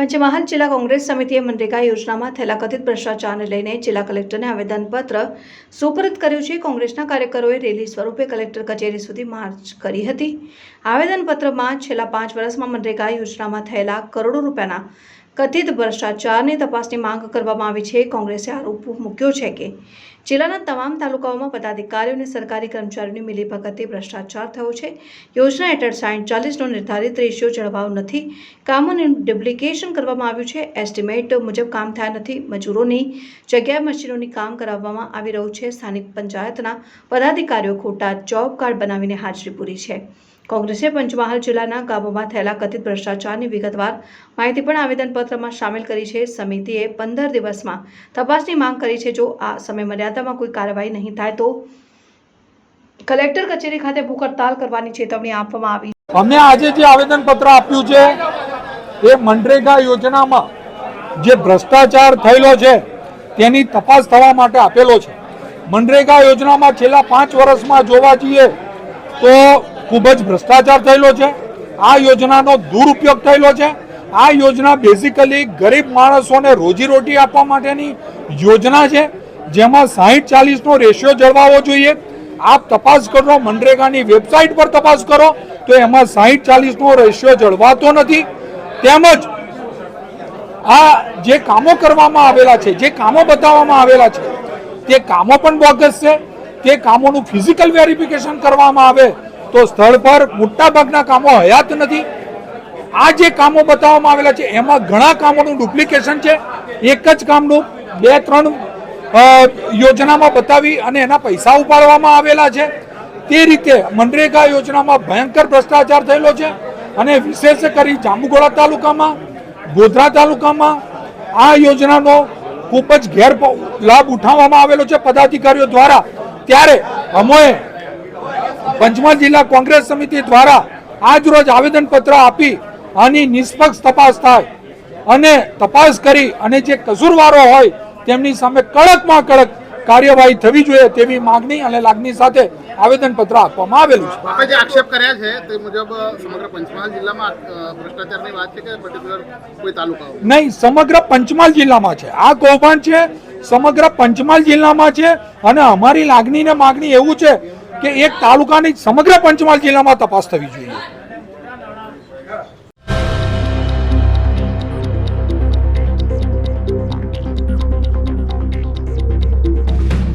પંચમહાલ જિલ્લા કોંગ્રેસ સમિતિએ મનરેગા યોજનામાં થયેલા કથિત ભ્રષ્ટાચારને લઈને જિલ્લા કલેક્ટરને આવેદનપત્ર સુપરત કર્યું છે. કોંગ્રેસના કાર્યકરોએ રેલી સ્વરૂપે કલેક્ટર કચેરી સુધી માર્ચ કરી હતી. આવેદનપત્રમાં છેલ્લા પાંચ વર્ષમાં મનરેગા યોજનામાં થયેલા કરોડો રૂપિયાના કથિત ભ્રષ્ટાચારની તપાસની માંગ કરવામાં આવી છે. કોંગ્રેસે આરોપ મૂક્યો છે કે જિલ્લાના તમામ તાલુકાઓમાં પદાધિકારીઓ અને સરકારી કર્મચારીઓની મિલીભગતે ભ્રષ્ટાચાર થયો છે. યોજના હેઠળ સાઠ ચાલીસનો નિર્ધારિત રેશિયો જળવાયો નથી. કામોનું ડુપ્લિકેશન કરવામાં આવ્યું છે. એસ્ટિમેટ મુજબ કામ થયા નથી. મજૂરોની જગ્યાએ મશીનોની કામ કરાવવામાં આવી રહ્યું છે. સ્થાનિક પંચાયતના પદાધિકારીઓ ખોટા જોબ કાર્ડ બનાવીને હાજરી પૂરી છે. કોંગ્રેસે પંચમહાલ જિલ્લાના ગામોમાં થયેલા કથિત ભ્રષ્ટાચારની વિગતવાર માહિતી પણ આવેદનપત્રમાં સામેલ કરી છે. સમિતિએ પંદર દિવસમાં તપાસની માંગ કરી છે. જો આ સમય મર્યાદામાં કોઈ કાર્યવાહી નહીં થાય તો કલેક્ટર કચેરી ખાતે ભૂખ હડતાલ કરવાની ચેતવણી આપવામાં આવી અમે આજે જે આવેદનપત્ર આપ્યું છે, એ મનરેગા યોજનામાં જે ભ્રષ્ટાચાર થયેલો છે, તેની તપાસ થવા માટે આપેલો છે. મનરેગા યોજનામાં છેલ્લા પાંચ વર્ષમાં જોવા જઈએ તો ખૂબ જ ભ્રષ્ટાચાર થયેલો છે. આ યોજનાનો દુરુપયોગ થયેલો છે. આ યોજના બેઝિકલી ગરીબ માણસોને રોજીરોટી આપવા માટેની યોજના છે. જેમાં સાહીઠ ચાલીસનો રેશિયો જળવાવો જોઈએ. આપ તપાસ કરો, મનરેગાની વેબસાઇટ પર તપાસ કરો, તો એમાં સાહીઠ ચાલીસનો રેશિયો જળવાતો નથી. તેમજ આ જે કામો કરવામાં આવેલા છે, જે કામો બતાવવામાં આવેલા છે, તે કામો પણ બોગસ છે. તે કામોનું ફિઝિકલ વેરિફિકેશન કરવામાં આવે. તો સ્થળ પર મોટાભાગના કામો હયાત નથી. આ જે કામો બતાવવામાં આવેલા છે, એમાં ઘણા કામોનું ડુપ્લિકેશન છે. એક જ કામનું બે, ત્રણ યોજનામાં બતાવી અને એના પૈસા ઉપાડવામાં આવેલા છે. તે રીતે મનરેગા યોજનામાં ભયંકર ભ્રષ્ટાચાર થયેલો છે અને વિશેષ કરી જાંબુગોડા તાલુકામાં, ગોધરા તાલુકામાં આ યોજનાનો ખૂબ જ ગેર લાભ ઉઠાવવામાં આવેલો છે. પદાધિકારીઓ દ્વારા ત્યારે અમોએ પંચમહાલ જિલ્લા કોંગ્રેસ સમિતિ દ્વારા આજ રોજ આવેદનપત્ર આપી આની નિષ્પક્ષ તપાસ થાય અને તપાસ કરી અને જે કસૂરવારો હોય તેમની સામે કડકમાં કડક કાર્યવાહી થવી જોઈએ તેવી માંગણી અને લાગણી સાથે આવેદનપત્ર આપવામાં આવેલું છે. જે આક્ષેપ કર્યા છે તે મુજબ સમગ્ર પંચમહાલ જિલ્લામાં ભ્રષ્ટાચારની વાત છે કે પર્ટિક્યુલર કોઈ તાલુકા નહીં સમગ્ર પંચમહાલ જિલ્લામાં છે. આ કૌભાંડ છે સમગ્ર પંચમહાલ જિલ્લામાં છે અને અમારી લાગણી ને માગણી એવું છે કે એક તાલુકાની સમગ્ર પંચમહાલ જિલ્લામાં તપાસ થવી જોઈએ.